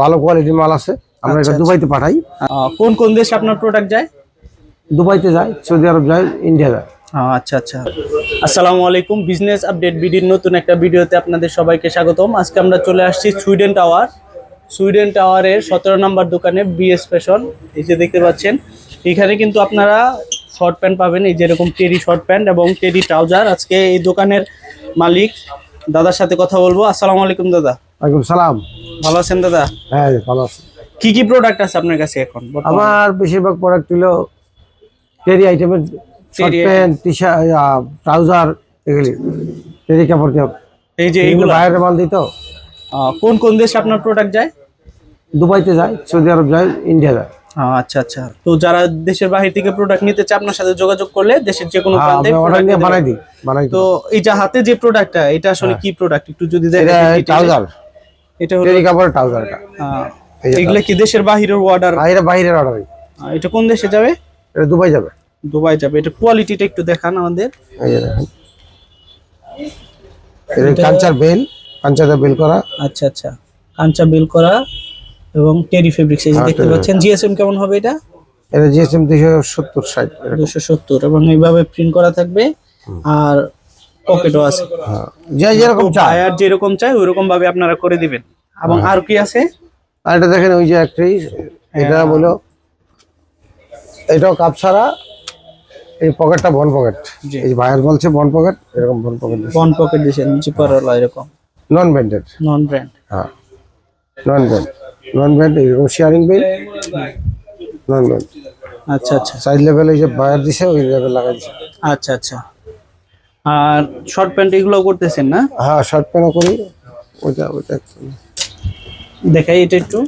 ভালো কোয়ালিটির মাল আছে আমরা এটা আচ্ছা, দুবাইতে পাঠাই। কোন কোন দেশে আপনার প্রোডাক্ট যায়? দুবাইতে যায় সৌদি আরব যায় ইন্ডিয়া যায়। আচ্ছা আচ্ছা। আসসালামু আলাইকুম বিজনেস আপডেট বিডির নতুন একটা ভিডিওতে আপনাদের সবাইকে স্বাগতম। আজকে আমরা চলে আসছি সুইডেন টাওয়ার সুইডেন টাওয়ারের সতেরো নম্বর দোকানে বিএস ফ্যাশন এই যে দেখতে পাচ্ছেন। এখানে কিন্তু আপনারা শর্ট প্যান্ট পাবেন এই যেরকম টেরি শর্ট প্যান্ট এবং টেরি ট্রাউজার আজকে এই দোকানের মালিক দাদার সাথে কথা বলব। আসসালামু আলাইকুম দাদা। ওয়ালাইকুম সালাম। ভালো আছেন দাদা? হ্যাঁ ভালো আছে। কি কি প্রোডাক্ট আছে আপনার কাছে এখন আমার বেশিরভাগ প্রোডাক্ট হলো টেরি আইটেমের short pant T shirt trouser এগুলি। টেরি কাপড় এই যে এইগুলো? বাইরের মাল দিত কোন কোন দেশে আপনার প্রোডাক্ট যায়? দুবাইতে যায় সৌদি আরব যায় ইন্ডিয়া যায়। আচ্ছা আচ্ছা। তো যারা দেশের বাহির থেকে প্রোডাক্ট নিতে চায় আপনার সাথে যোগাযোগ করলে দেশের যে কোনো হ্যাঁ, প্রান্তে অর্ডার নিয়ে বানাই পারবে। দিই বানাই তো এই যে হাতে যে প্রোডাক্টটা এটা আসলে কি প্রোডাক্ট একটু যদি হ্যাঁ। দেখেন ট্রাউজার এটা হলো টেরি কাপড়ের ট্রাউজার এটা আহ, এগুলো কি দেশের বাহিরের অর্ডার বাইরে বাইরের অর্ডার এটা কোন দেশে যাবে? এটা দুবাই যাবে। দুবাই যাবে। এটা কোয়ালিটিটা একটু দেখান আমাদের। এই যে দেখেন। এটা কাঞ্চার বেল কাঞ্চাটা বেল করা। আচ্ছা আচ্ছা। কাঞ্চা বিল করা এবং টেরি ফেব্রিক্স এই যে হ্যাঁ, দেখতে পাচ্ছেন? জিএসএম কেমন হবে এটা? এটা জিএসএম দুশো সত্তর ষাট এরকম। দুশো সত্তর। এবং এইভাবে প্রিন্ট করা থাকবে। আর পকেটও আছে। হ্যাঁ। যে যেরকম চায়। বায়ার যেরকম চাই ওইরকম ভাবে আপনারা করে দিবেন। এবং হ্যাঁ। আর কি আছে? আর এটা দেখেন ওই যে একটাই এটা বলো। এটাও কাপ ছাড়া এই পকেটটা বন পকেট। এই ভাইয়ার বলছে বন পকেট এরকম বন পকেট বন পকেট দিয়েছেন জিপারওয়ালা এরকম। নন ব্যান্ডেড নন ব্র্যান্ড হ্যাঁ। নন ব্যান্ড নন ব্যান্ড এরকম শেয়ারিং বেল নন ব্যান্ড আচ্ছা আচ্ছা। সাইড লেভেল এই যে বায়ার দিছে ওই লেভেল লাগাই দিছে। আচ্ছা আচ্ছা। আর শর্ট প্যান্ট এগুলো করতেছেন না? হ্যাঁ শার্ট প্যান্টও করি। ওইটা ওইটা দেখাই এটা একটু।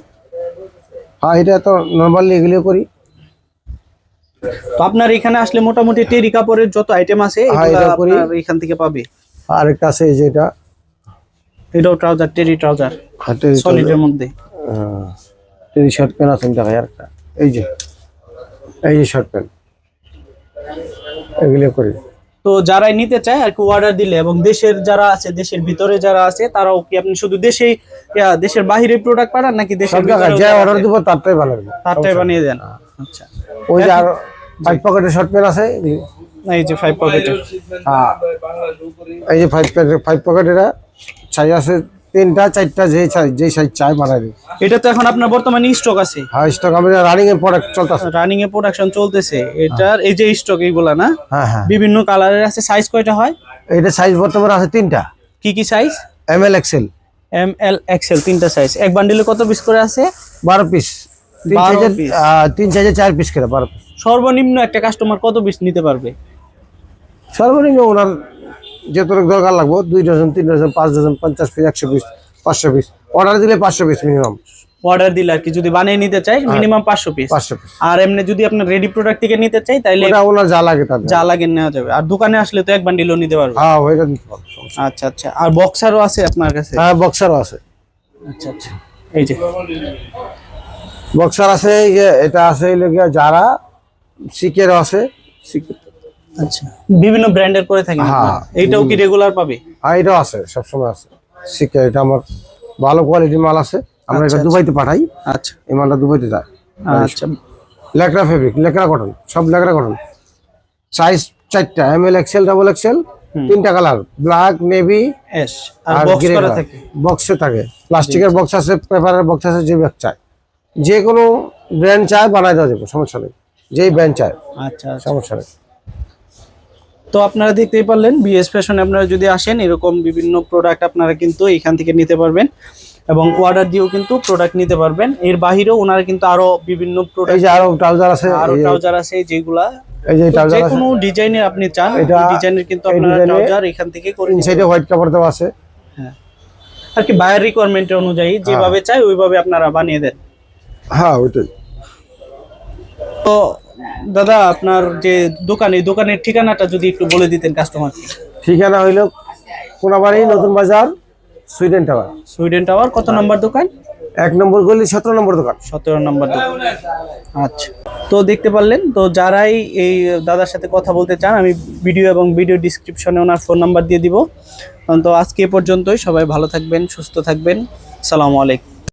হ্যাঁ এটা তো নর্মালি এগুলো করি। তো আপনার এখানে আসলে মোটামুটি টেরি কাপড়ের যত আইটেম আছে হ্যাঁ, এগুলো এখান থেকে পাবে। আর একটা আছে এই যে এটা। এটাও ট্রাউজার টেরি ট্রাউজার হাতে সলিডের মধ্যে। এই শার্ট প্যান্ট আছে দেখা আর একটা এই যে এই যে শর্ট প্যান্ট এগুলো করি। তো যারাই নিতে চায় আর কি অর্ডার দিলে এবং দেশের যারা আছে দেশের ভিতরে যারা আছে তারাও কি আপনি শুধু দেশেই দেশের বাহিরে প্রোডাক্ট পাঠান নাকি দেশের যা অর্ডার দিব তারটাই ভালো লাগবে তারটাই বানিয়ে দেন। আচ্ছা। ওই যে আর ফাইভ পকেটের শর্ট প্যান্ট আছে না এই যে ফাইভ পকেটের হ্যাঁ। এই যে ফাইভ ফাইভ পকেটেরা সাইজ আছে তিনটা চারটা যে সাইজ যে সাইজ চাই দিই এটা তো এখন আপনার বর্তমানে স্টক আছে। হ্যাঁ স্টক আমি রানিং এর প্রোডাক্ট চলতেছে। রানিং এ প্রোডাকশন চলতেছে। এটার এই যে স্টক এইগুলা না হ্যাঁ হ্যাঁ। বিভিন্ন কালারের আছে। সাইজ কয়টা হয়? এটা সাইজ বর্তমানে আছে তিনটা। কি কি size M L XL M L XL তিনটা সাইজ এক বান্ডিলে কত পিস করে আছে? বারো পিস তিন 12 সাইজের piece। আহ, তিন সাইজের চার পিস করে বারো পিস সর্বনিম্ন একটা কাস্টমার কত পিস নিতে পারবে? সর্বনিম্ন ওনার যতটুকু দরকার লাগবো দুই ডজন তিন ডজন পাঁচ ডজন পঞ্চাশ পিস একশো পিস পাঁচশো পিস। অর্ডার দিলে পাঁচশো পিস মিনিমাম অর্ডার দিলে আর কি যদি বানিয়ে নিতে চাই মিনিমাম পাঁচশো পিস। পাঁচশো পিস। আর এমনি যদি আপনার রেডি প্রোডাক্ট থেকে নিতে চাই ওটা ওনার যা লাগে তার যা লাগে নেওয়া যাবে। আর দোকানে আসলে তো এক বান্ডিলও নিতে পারবে। হ্যাঁ ওইটা পারব আচ্ছা আচ্ছা। আর বক্সারও আছে আপনার কাছে? হ্যাঁ বক্সারও আছে। আচ্ছা আচ্ছা। এই যে। বক্সার আছে এই যে এটা আছে এই লোকিয়া যারা সিকেরও আছে। সিকের। আচ্ছা। বিভিন্ন ব্র্যান্ডের করে থাকেন হ্যাঁ, এইটাও কি রেগুলার পাবে? আর এটাও আছে সবসময় আছে। সিকের এটা আমার ভালো কোয়ালিটির মাল আছে। আমরা এটা দুবাইতে পাঠাই। আচ্ছা। এই মালটা দুবাইতে যায়। আচ্ছা। লেকড়া ফেব্রিক লেকড়া কটন সব লেকড়া কটন সাইজ চারটা M L XL double XL তিনটা কালার ব্ল্যাক নেভি এস আর বক্স করা থাকে। বক্সে থাকে। প্লাস্টিকের বক্স আছে পেপারের বক্স আছে যে ব্যাগ চায়। যে কোনো ব্র্যান্ড চায় বানাই দেওয়া যাবে সমস্যা নেই। যেই ব্র্যান্ড চায়। আচ্ছা আচ্ছা। সমস্যা নেই। তো আপনারা দেখতেই পারলেন বিএস ফ্যাশনে আপনারা যদি আসেন এরকম বিভিন্ন প্রোডাক্ট আপনারা কিন্তু এখান থেকে নিতে পারবেন এবং অর্ডার দিয়েও কিন্তু প্রোডাক্ট নিতে পারবেন। এর বাহিরেও ওনারা কিন্তু আরও বিভিন্ন প্রোডাক্ট যে আরও ট্রাউজার আছে আরও এই ট্রাউজার আছে যেগুলা এই যে যে ট্রাউজার আছে। কোনো ডিজাইনের আপনি চান ডিজাইনের কিন্তু আপনারা ট্রাউজার এখান থেকে করে ইনসাইডে হোয়াইট কাপড় দেওয়া আছে। হ্যাঁ। আর কি বায়ার অনুযায়ী যেভাবে চাই ওইভাবে আপনারা বানিয়ে দেন। হ্যাঁ ওইটাই। তো দাদা আপনার যে দোকান এই দোকানের ঠিকানাটা যদি একটু বলে দিতেন কাস্টমারকে ঠিকানা হইল কোনাবাড়ি নতুন বাজার সুইডেন টাওয়ার। সুইডেন টাওয়ার কত নম্বর দোকান? এক নম্বর গলি সতেরো নম্বর দোকান। সতেরো নম্বর দোকান। আচ্ছা। তো দেখতে পারলেন তো যারাই এই দাদার সাথে কথা বলতে চান আমি ভিডিও এবং ভিডিও ডিসক্রিপশনে ওনার ফোন নাম্বার দিয়ে দিব। তো আজকে এ পর্যন্তই সবাই ভালো থাকবেন সুস্থ থাকবেন। সালামু আলাইকুম।